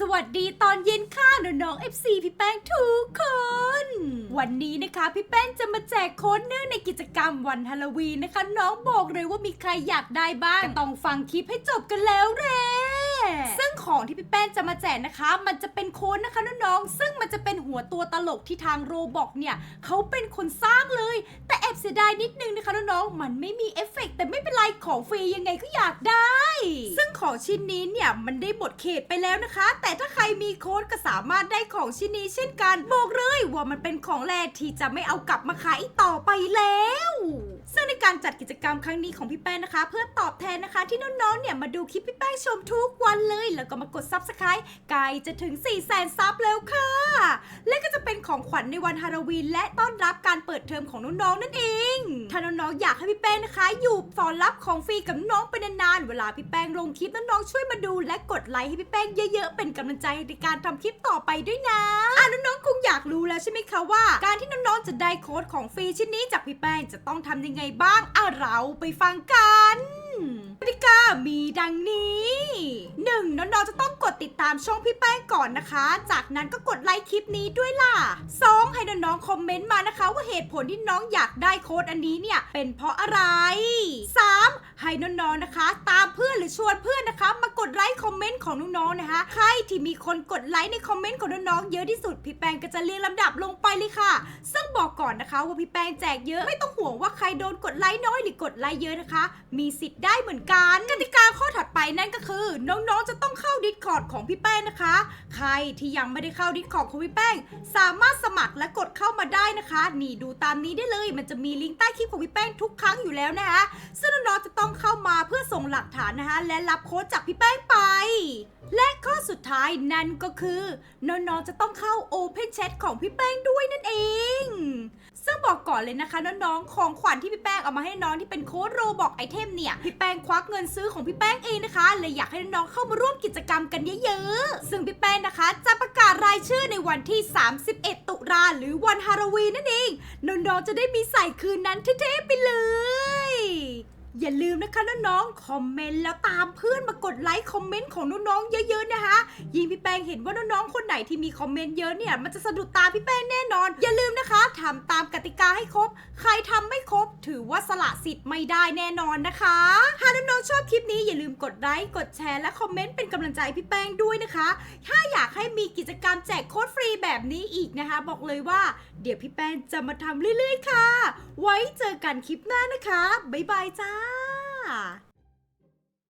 สวัสดีตอนเย็นค่ะน้องๆ FC พี่แป้งทุกคน วันนี้นะคะพี่แป้งจะมาแจกโค้ดเนื่องในกิจกรรมวันฮาโลวีนนะคะ น้องบอกเลยว่ามีใครอยากได้บ้างก็ต้องฟังคลิปให้จบกันแล้วแหละซึ่งของที่พี่แป้งจะมาแจกนะคะ มันจะเป็นโค้ดนะคะน้องๆซึ่งมันจะเป็นหัวตัวตลกที่ทางโรบอกเนี่ยเขาเป็นคนสร้างเลย แอบเสียดายนิดนึงนะคะน้องๆ มันไม่มีเอฟเฟกต์แต่ไม่เป็นไรของฟรียังไงก็อยากได้ ซึ่งของชิ้นนี้เนี่ยมันได้หมดเขตไปแล้วนะคะ แต่ถ้าใครมีโค้ดก็สามารถได้ของชิ้นนี้เช่นกัน บอกเลยว่ามันเป็นของแรที่จะไม่เอากลับมาขายอีกต่อไปแล้ว ซึ่งในการจัดกิจกรรมครั้งนี้ของพี่แป้งนะคะ เพื่อตอบแทนนะคะ ที่น้องๆเนี่ยมาดูคลิปพี่แป้งชมทุกวันเลย แล้วก็มากด subscribe ใกล้จะถึง4 0 0 0 0 0ซับแล้วค่ะ และก็จะเป็นของขวัญในวันฮาโลวีนและต้อนรับการเปิดเทอมของน้องๆนั่นเอง ถ้าน้องๆอยากให้พี่แป้งนะคะ อยู่สอนรับของฟรีกับน้องไปนานๆเวลาพี่แป้งลงคลิปน้องๆช่วยมาดู และกดไลค์ให้พี่แป้งเยอะๆเป็นกำลังใจในการทำคลิปต่อไปด้วยนะอะน้องๆคงอยากรู้แล้วใช่ไหมคะว่า การที่น้องๆจะได้โค้ดของฟรีชิ้นนี้จากพี่แป้งจะต้องทำยังไงบ้างอะเราไปฟังกันกติกามีดังนี้ 1. น้องๆจะต้องกดติดตามช่องพี่แป้งก่อนนะคะ จากนั้นก็กดไลค์คลิปนี้ด้วยล่ะ 2. ให้น้องๆคอมเมนต์มานะคะ ว่าเหตุผลที่น้องอยากได้โค้ดอันนี้เนี่ย เป็นเพราะอะไร 3. ให้น้องๆนะคะ ตามเพื่อนหรือชวนเพื่อนนะคะ มากดไลค์คอมเมนต์ของน้องๆนะคะ ใครที่มีคนกดไลค์ในคอมเมนต์ของน้องๆเยอะที่สุดพี่แป้งก็จะเรียงลำดับลงไปเลยค่ะ บอกก่อนนะคะว่าพี่แป้งแจกเยอะไม่ต้องห่วงว่าใครโดนกดไลค์น้อยหรือกดไลค์เยอะนะคะ มีสิทธิ์ได้เหมือนกันกติกาข้อถัดไปนั่นก็คือ น้องๆจะต้องเข้าดิสคอร์ดของพี่แป้งนะคะ ใครที่ยังไม่ได้เข้าดิสคอร์ดของพี่แป้ง สามารถสมัครและกดเข้ามาได้นะคะ นี่ดูตามนี้ได้เลย มันจะมีลิงก์ใต้คลิปของพี่แป้งทุกครั้งอยู่แล้วนะคะซึ่งน้องๆจะต้องเข้ามาเพื่อส่งหลักฐานนะคะและรับโค้ดจากพี่แป้งไปและข้อสุดท้ายนั่นก็คือ น้องๆจะต้องเข้า Open Chat ของพี่แป้งด้วยนั่นเอง ซึ่งบอกก่อนเลยนะคะน้องๆของขวัญที่พี่แป้งเอามาให้น้องที่เป็นโค้ดโรบอกไอเทมเนี่ยพี่แป้งควักเงินซื้อของพี่แป้งเองนะคะเลยอยากให้น้องๆเข้ามาร่วมกิจกรรมกันเยอะๆ ซึ่งพี่แป้งนะคะ จะประกาศรายชื่อในวันที่ 31 ตุลาหรือวันฮาโลวีนนั่นเองน้องๆจะได้มีใส่คืนนั้นเท่ๆไปเลย อย่าลืมนะคะน้องๆคอมเมนต์แล้วตามเพื่อนมากดไลค์คอมเมนต์ของน้องๆเยอะๆนะคะ ยิ่งพี่แป้งเห็นว่าน้องๆคนไหนที่มีคอมเมนต์เยอะเนี่ยมันจะสะดุดตาพี่แป้งแน่นอน อย่าลืมนะคะทำตามกติกาให้ครบ ใครทำไม่ครบ ถือว่าสละสิทธิ์ไม่ได้แน่นอนนะคะหากน้องๆช อบคลิปนี้อย่าลืมกดไลค์กดแชร์และคอมเมนต์เป็นกำลังใจพี่แป้งด้วยนะคะ ถ้าอยากให้มีกิจกรรมแจกโค้ดฟรีแบบนี้อีกนะคะ บอกเลยว่าเดี๋ยวพี่แป้งจะมาทำเรื่อยๆค่ะ ไว้เจอกันคลิปหน้านะคะบ๊ายบายจ้า